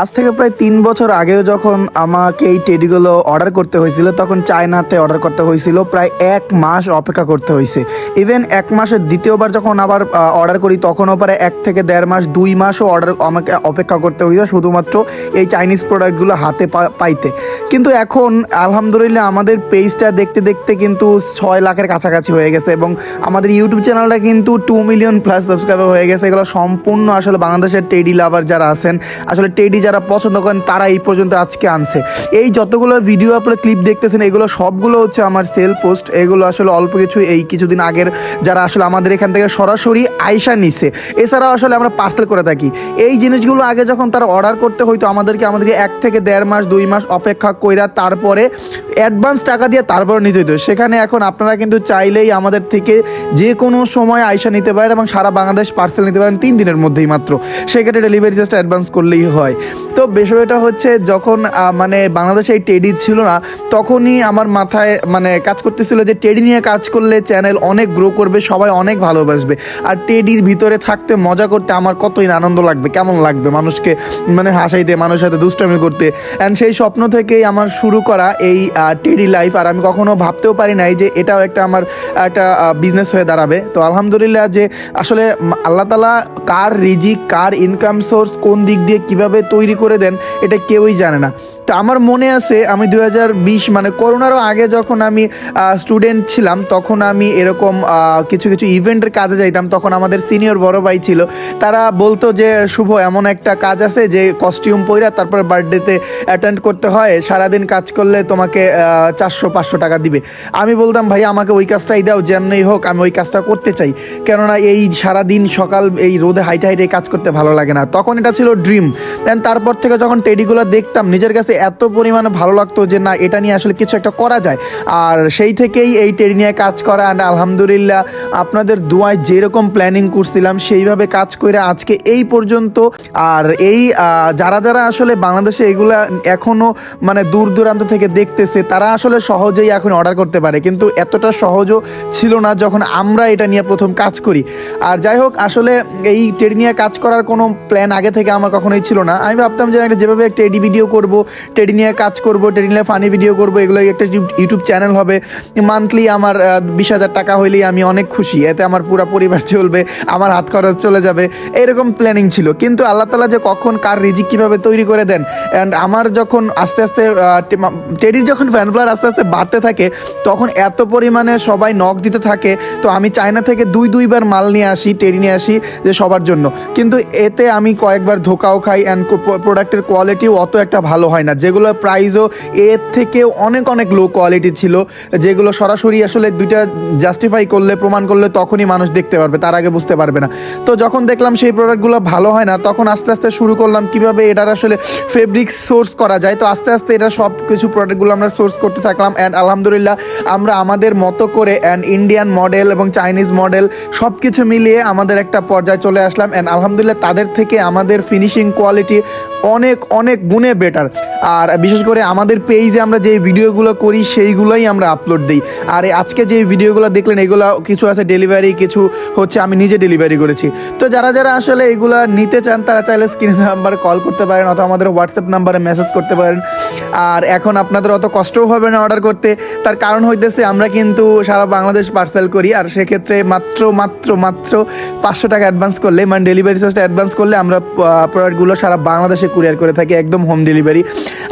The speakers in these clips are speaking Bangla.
আজ থেকে প্রায় তিন বছর আগেও যখন আমাকে এই টেডিগুলো অর্ডার করতে হয়েছিল, তখন চায়নাতে অর্ডার করতে হয়েছিল। প্রায় এক মাস অপেক্ষা করতে হয়েছে। ইভেন এক মাসের দ্বিতীয়বার যখন আবার অর্ডার করি, তখনও প্রায় এক থেকে দেড় মাস, দুই মাসও অর্ডার আমাকে অপেক্ষা করতে হয়েছে শুধুমাত্র এই চাইনিজ প্রোডাক্টগুলো হাতে পাইতে। কিন্তু এখন আলহামদুলিল্লাহ আমাদের পেজটা দেখতে দেখতে কিন্তু ছয় লাখের কাছাকাছি হয়ে গেছে এবং আমাদের ইউটিউব চ্যানেলটা কিন্তু টু মিলিয়ন প্লাস সাবস্ক্রাইবার হয়ে গেছে। এগুলো সম্পূর্ণ আসলে বাংলাদেশের টেডি লাভার যারা আছেন, আসলে টেডি যারা পছন্দ করেন, তারা এই পর্যন্ত আজকে আনছে। এই যতগুলো ভিডিও আপনারা ক্লিপ দেখতেছেন, এগুলো সবগুলো হচ্ছে আমার সেল পোস্ট এগুলো আসলে অল্প কিছু, এই কিছুদিন আগের যারা আসলে আমাদের এখান থেকে সরাসরি আয়সা নিছে। এছাড়াও আসলে আমরা পার্সেল করে থাকি। এই জিনিসগুলো আগে যখন তারা অর্ডার করতে হইতো, আমাদেরকে আমাদেরকে এক থেকে দেড় মাস, দুই মাস অপেক্ষা কইরা তারপরে অ্যাডভান্স টাকা দিয়ে তারপরে নিতে হইতো। সেখানে এখন আপনারা কিন্তু চাইলেই আমাদের থেকে যে কোনো সময় আয়সা নিতে পারেন এবং সারা বাংলাদেশ পার্সেল নিতে পারেন তিন দিনের মধ্যেই মাত্র। সেক্ষেত্রে ডেলিভারি চার্জটা অ্যাডভান্স করলেই হয়। তো বিষয়টা হচ্ছে যখন মানে বাংলাদেশে এই টেডি ছিল না, তখনই আমার মাথায় মানে কাজ করতেছিল যে টেডি নিয়ে কাজ করলে চ্যানেল অনেক গ্রো করবে, সবাই অনেক ভালোবাসবে। আর টেডির ভিতরে থাকতে, মজা করতে আমার কতই আনন্দ লাগবে, কেমন লাগবে মানুষকে মানে হাসাইতে মানুষের সাথে দুষ্টামি করতে। অ্যান্ড সেই স্বপ্ন থেকেই আমার শুরু করা এই টেডি লাইফ আর আমি কখনো ভাবতেও পারি নাই যে এটাও একটা আমার, একটা বিজনেস হয়ে দাঁড়াবে। তো আলহামদুলিল্লাহ যে আসলে, আল্লাহ তালা কার রিজিক, কার ইনকাম সোর্স কোন দিক দিয়ে কীভাবে তৈরি করে দেন এটা কেউই জানে না তো আমার মনে আছে আমি দু হাজার বিশ মানে করোনারও আগে যখন আমি স্টুডেন্ট ছিলাম, তখন আমি এরকম কিছু কিছু ইভেন্টের কাজে যাইতাম, তখন আমাদের সিনিয়র বড় ভাই ছিল, তারা বলতো যে, শুভ, এমন একটা কাজ আছে যে কস্টিউম পইরা তারপর বার্থডেতে অ্যাটেন্ড করতে হয়, সারাদিন কাজ করলে তোমাকে চারশো, পাঁচশো টাকা দিবে। আমি বলতাম, ভাই, আমাকে ওই কাজটাই দাও, যেমনই হোক, আমি ওই কাজটা করতে চাই। কেননা এই সারাদিন সকাল, এই রোদে হাইটে হাইটে কাজ করতে ভালো লাগে না। তখন এটা ছিল ড্রিম দেন তারপর থেকে যখন টেডিগুলো দেখতাম, নিজের কাছে এত পরিমাণে ভালো লাগতো যে না, এটা নিয়ে আসলে কিছু একটা করা যায়। আর সেই থেকেই এই টেডি নিয়ে কাজ করা অ্যান্ড আলহামদুলিল্লাহ আপনাদের দোয়ায় যেরকম প্ল্যানিং করছিলাম, সেইভাবে কাজ করে আজকে এই পর্যন্ত। আর এই যারা যারা আসলে বাংলাদেশে এগুলা এখনও মানে দূর দূরান্ত থেকে দেখতেছে, তারা আসলে সহজেই এখন অর্ডার করতে পারে। কিন্তু এতটা সহজও ছিল না যখন আমরা এটা নিয়ে প্রথম কাজ করি। আর যাই হোক, আসলে এই টেডি নিয়ে কাজ করার কোনো প্ল্যান আগে থেকে আমার কখনোই ছিল না। আমি ভাবতাম যে একটা যেভাবে একটা টেডি ভিডিও করব টেডি নিয়ে কাজ করব টেডি নিয়ে ফানি ভিডিও করব, এগুলো একটা ইউটিউব চ্যানেল হবে। মান্থলি আমার বিশ হাজার টাকা হইলেই আমি অনেক খুশি। এতে আমার পুরো পরিবার চলবে, আমার হাত খরচ চলে যাবে। এরকম প্ল্যানিং ছিল। কিন্তু আল্লাহ তালা যে কখন কার রিজিক কীভাবে তৈরি করে দেন অ্যান্ড আমার যখন আস্তে আস্তে টেডির যখন ফ্যান ফ্লোয়ার আস্তে আস্তে বাড়তে থাকে, তখন এত পরিমাণে সবাই নখ দিতে থাকে। তো আমি চায়না থেকে দুই, দুইবার মাল নিয়ে আসি টেডি নিয়ে আসি, যে সবার জন্য। কিন্তু এতে আমি কয়েকবার ধোকাও খাই অ্যান্ড প্রোডাক্টের কোয়ালিটিও অত একটা ভালো হয় না। যেগুলো প্রাইসও এর থেকে অনেক অনেক লো কোয়ালিটি ছিল, যেগুলো সরাসরি আসলে দুইটা জাস্টিফাই করলে, প্রমাণ করলে তখনই মানুষ দেখতে পারবে, তার আগে বুঝতে পারবে না। তো যখন দেখলাম সেই প্রোডাক্টগুলো ভালো হয় না, তখন আস্তে আস্তে শুরু করলাম কীভাবে এটার আসলে ফেব্রিক সোর্স করা যায়। তো আস্তে আস্তে এটা সব কিছু প্রোডাক্টগুলো আমরা সোর্স করতে থাকলাম অ্যান্ড আলহামদুলিল্লাহ আমরা আমাদের মতো করে অ্যান্ড ইন্ডিয়ান মডেল এবং চাইনিজ মডেল সব কিছু মিলিয়ে আমাদের একটা পর্যায়ে চলে আসলাম অ্যান্ড আলহামদুলিল্লাহ তাদের থেকে আমাদের ফিনিশিং কোয়ালিটি অনেক অনেক গুণে বেটার আর বিশেষ করে আমাদের পেজে আমরা যে ভিডিওগুলো করি, সেইগুলোই আমরা আপলোড দিই। আর আজকে যে ভিডিওগুলো দেখলেন, এগুলো কিছু আছে ডেলিভারি কিছু হচ্ছে আমি নিজে ডেলিভারি করেছি। তো যারা যারা আসলে এগুলো নিতে চান, তারা চাইলে স্ক্রিন নাম্বারে কল করতে পারেন, অথবা আমাদের হোয়াটসঅ্যাপ নাম্বারে মেসেজ করতে পারেন। আর এখন আপনাদের অত কষ্টও হবে না অর্ডার করতে। তার কারণ হইতেছে, আমরা কিন্তু সারা বাংলাদেশ পার্সেল করি, আর সেক্ষেত্রে মাত্র মাত্র মাত্র পাঁচশো টাকা অ্যাডভান্স করলে মানে ডেলিভারি চার্জটা অ্যাডভান্স করলে আমরা প্রোডাক্টগুলো সারা বাংলাদেশে কুরিয়ার করে থাকি একদম হোম ডেলিভারি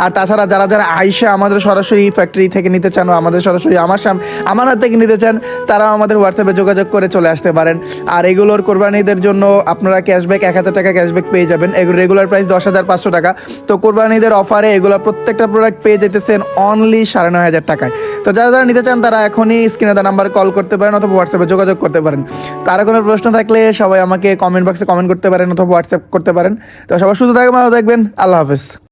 আর তাছাড়া যারা যারা আইসা আমাদের সরাসরি ফ্যাক্টরি থেকে নিতে চান আমাদের সরাসরি আমার সাম, আমার হাত থেকে নিতে চান, তারাও আমাদের হোয়াটসঅ্যাপে যোগাযোগ করে চলে আসতে পারেন। আর এগুলোর কোরবানিদের জন্য আপনারা ক্যাশব্যাক এক হাজার টাকা ক্যাশব্যাক পেয়ে যাবেন। এগুলো রেগুলার প্রাইস দশ হাজার পাঁচশো টাকা। তো কোরবানিদের অফারে এগুলো প্রত্যেকটা প্রোডাক্ট পেয়ে যেতেছেন অনলি সাড়ে নয় হাজার টাকায়। তো যারা যারা নিতে চান, তারা এখনই স্ক্রিনে দেওয়া নাম্বার কল করতে পারেন অথবা হোয়াটসঅ্যাপে যোগাযোগ করতে পারেন। তারা কোনো প্রশ্ন থাকলে সবাই আমাকে কমেন্ট বক্সে কমেন্ট করতে পারেন অথবা হোয়াটসঅ্যাপ করতে পারেন। তো সবাই সুস্থ থাকবেন। থাকবেন আল্লাহ হাফেজ।